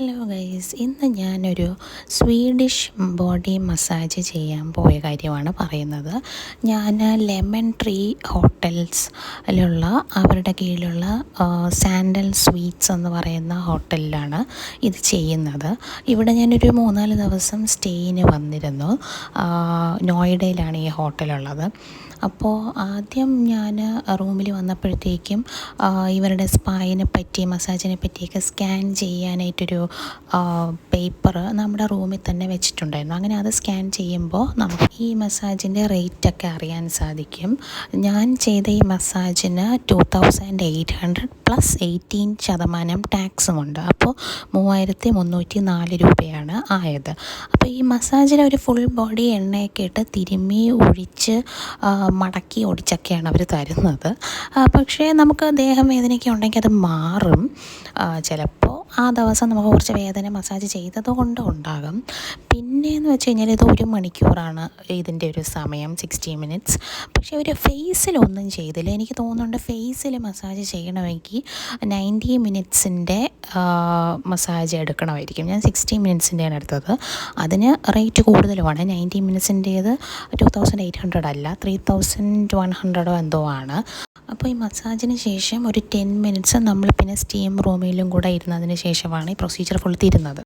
Hello guys ഇന്ന് ഞാനൊരു Swedish body massage ചെയ്യാൻ പോയ കാര്യമാണ് പറയുന്നത്. ഞാൻ ലെമൺ ട്രീ ഹോട്ടൽസിലുള്ള അവരുടെ കീഴിലുള്ള സാൻഡൽ സ്വീറ്റ്സ് എന്ന് പറയുന്ന ഹോട്ടലിലാണ് ഇത് ചെയ്യുന്നത്. ഇവിടെ ഞാനൊരു മൂന്നാൽ ദിവസം സ്റ്റേയിന് വന്നിരുന്നു. നോയിഡയിലാണ് ഈ ഹോട്ടലുള്ളത്. അപ്പോൾ ആദ്യം ഞാൻ റൂമിൽ വന്നപ്പോഴത്തേക്കും ഇവരുടെ സ്പായിനെ പറ്റി മസാജിനെ പറ്റിയൊക്കെ സ്കാൻ ചെയ്യാനായിട്ടൊരു പേപ്പർ നമ്മുടെ റൂമിൽ തന്നെ വെച്ചിട്ടുണ്ടായിരുന്നു. അങ്ങനെ അത് സ്കാൻ ചെയ്യുമ്പോൾ നമുക്ക് ഈ മസാജിന്റെ റേറ്റൊക്കെ അറിയാൻ സാധിക്കും. ഞാൻ ചെയ്ത ഈ മസാജിന് two thousand eight hundred plus eighteen ശതമാനം ടാക്സുമുണ്ട് അപ്പോൾ മൂവായിരത്തി മുന്നൂറ്റി നാല് രൂപയാണ് ആയത്. അപ്പോൾ ഈ മസാജിൽ ഒരു ഫുൾ ബോഡി എണ്ണയൊക്കെ ഇട്ട് തിരുമ്മി ഒഴിച്ച് മടക്കി ഒടിച്ചൊക്കെയാണ് അവർ തരുന്നത്. പക്ഷേ നമുക്ക് ദേഹം വേദനയൊക്കെ ഉണ്ടെങ്കിൽ അത് മാറും. ചിലപ്പോൾ ആ ദിവസം നമുക്ക് കുറച്ച് വേദന മസാജ് ചെയ്തത് കൊണ്ട് ഉണ്ടാകും. പിന്നെയെന്ന് വെച്ച് കഴിഞ്ഞാൽ ഇത് ഒരു മണിക്കൂറാണ് ഇതിന്റെ ഒരു സമയം സിക്സ്റ്റി മിനിറ്റ്സ് പക്ഷേ ഒരു ഫേസിലൊന്നും ചെയ്തില്ല. എനിക്ക് തോന്നുന്നുണ്ട് ഫേസിൽ മസാജ് ചെയ്യണമെങ്കിൽ നയന്റി മിനിറ്റ്സിന്റെ മസാജ് എടുക്കണമായിരിക്കും. ഞാൻ സിക്സ്റ്റി മിനിറ്റ്സിന്റെയാണ് എടുത്തത്. അതിന് റേറ്റ് കൂടുതലുമാണ്. നയന്റി മിനിറ്റ്സിന്റേത് ടു തൗസൻഡ് എയ്റ്റ് ഹൺഡ്രഡ് അല്ല. ത്രീ തൗസൻഡ് വൺ ഹൺഡ്രഡോ എന്തോ ആണ്. അപ്പോൾ ഈ മസാജിന് ശേഷം ഒരു ടെൻ മിനിറ്റ്സ് നമ്മൾ പിന്നെ സ്റ്റീം റൂമിലും കൂടെ ഇരുന്നതിന് ശേഷമാണ് ഈ പ്രൊസീജിയർ ഫുൾ തീരുന്നത്.